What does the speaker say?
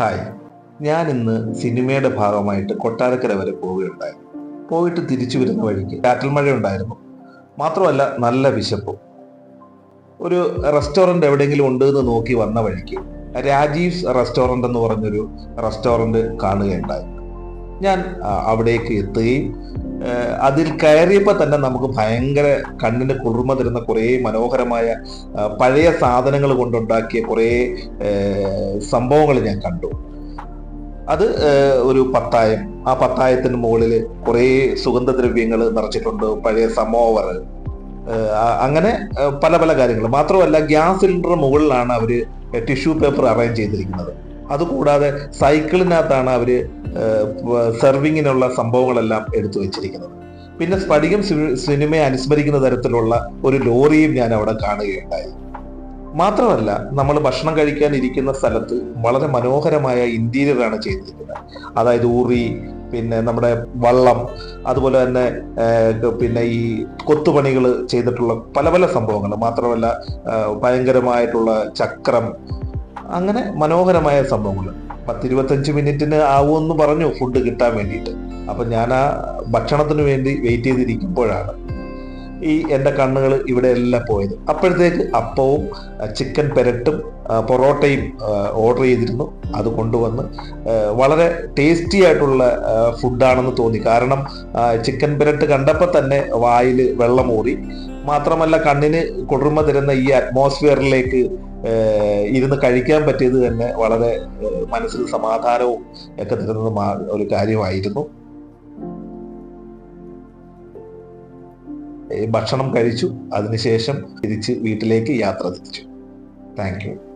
Hi. ഞാൻ ഇന്ന് സിനിമയുടെ ഭാഗമായിട്ട് കൊട്ടാരക്കര വരെ പോവുകയുണ്ടായിരുന്നു പോയിട്ട് തിരിച്ചു വരുന്ന വഴിക്ക് കാറ്റൽ മഴ ഉണ്ടായിരുന്നു മാത്രമല്ല നല്ല വിശപ്പും. ഒരു റെസ്റ്റോറന്റ് എവിടെയെങ്കിലും ഉണ്ട് എന്ന് നോക്കി വന്ന വഴിക്ക് രാജീവ്സ് റെസ്റ്റോറന്റ് എന്ന് പറഞ്ഞൊരു റെസ്റ്റോറന്റ് കാണുകയുണ്ടായി. ഞാൻ അവിടേക്ക് എത്തുകയും അതിൽ കയറിയപ്പോൾ തന്നെ നമുക്ക് ഭയങ്കര കണ്ണിന് കുളിർമ തരുന്ന കുറേ മനോഹരമായ പഴയ സാധനങ്ങൾ കൊണ്ടുണ്ടാക്കിയ കുറേ സംഭവങ്ങൾ ഞാൻ കണ്ടു. അത് ഒരു പത്തായം. ആ പത്തായത്തിന് മുകളിൽ കുറേ സുഗന്ധദ്രവ്യങ്ങൾ നിറച്ചിട്ടുണ്ട് പഴയ സമോവർ അങ്ങനെ പല പല കാര്യങ്ങൾ. മാത്രമല്ല ഗ്യാസ് സിലിണ്ടർ മുകളിലാണ് അവർ ടിഷ്യൂ പേപ്പർ അറേഞ്ച് ചെയ്തിരിക്കുന്നത്. അതുകൂടാതെ സൈക്കിളിനകത്താണ് അവർ സെർവിങ്ങിനുള്ള സംഭവങ്ങളെല്ലാം എടുത്തു വെച്ചിരിക്കുന്നത്. പിന്നെ സ്ഫടികം സിനിമയെ അനുസ്മരിക്കുന്ന തരത്തിലുള്ള ഒരു ലോറിയും ഞാൻ അവിടെ കാണുകയുണ്ടായി. മാത്രമല്ല നമ്മൾ ഭക്ഷണം കഴിക്കാൻ ഇരിക്കുന്ന സ്ഥലത്ത് വളരെ മനോഹരമായ ഇന്റീരിയർ ആണ് ചെയ്തിരിക്കുന്നത്. അതായത് ഊറി പിന്നെ നമ്മുടെ വള്ളം അതുപോലെ തന്നെ പിന്നെ ഈ കൊത്തുപണികൾ ചെയ്തിട്ടുള്ള പല പല സംഭവങ്ങൾ. മാത്രമല്ല ഭയങ്കരമായിട്ടുള്ള ചക്രം അങ്ങനെ മനോഹരമായ സംഭവങ്ങൾ. പത്തിരുപത്തഞ്ച് മിനിറ്റിന് ആവുമെന്ന് പറഞ്ഞു ഫുഡ് കിട്ടാൻ വേണ്ടിയിട്ട്. അപ്പൊ ഞാൻ ആ ഭക്ഷണത്തിന് വേണ്ടി വെയിറ്റ് ചെയ്തിരിക്കുമ്പോഴാണ്. ഈ എന്റെ കണ്ണുകൾ ഇവിടെ എല്ലാം പോയത്. അപ്പോഴത്തേക്ക് അപ്പവും ചിക്കൻ പെരട്ടും പൊറോട്ടയും ഓർഡർ ചെയ്തിരുന്നു. അത് കൊണ്ടുവന്ന് വളരെ ടേസ്റ്റി ആയിട്ടുള്ള ഫുഡാണെന്ന് തോന്നി. കാരണം ചിക്കൻ പെരട്ട് കണ്ടപ്പോൾ തന്നെ വായിൽ വെള്ളമൂറി മാത്രമല്ല കണ്ണിന് കുളിർമ തരുന്ന ഈ അറ്റ്മോസ്ഫിയറിലേക്ക് ഇരുന്ന് കഴിക്കാൻ പറ്റിയത് തന്നെ വളരെ മനസ്സിന് സമാധാനവും ഒക്കെ തരുന്ന ഒരു കാര്യമായിരുന്നു. ഭക്ഷണം കഴിച്ചു. അതിനുശേഷം തിരിച്ച് വീട്ടിലേക്ക് യാത്ര തിരിച്ചു. Thank you.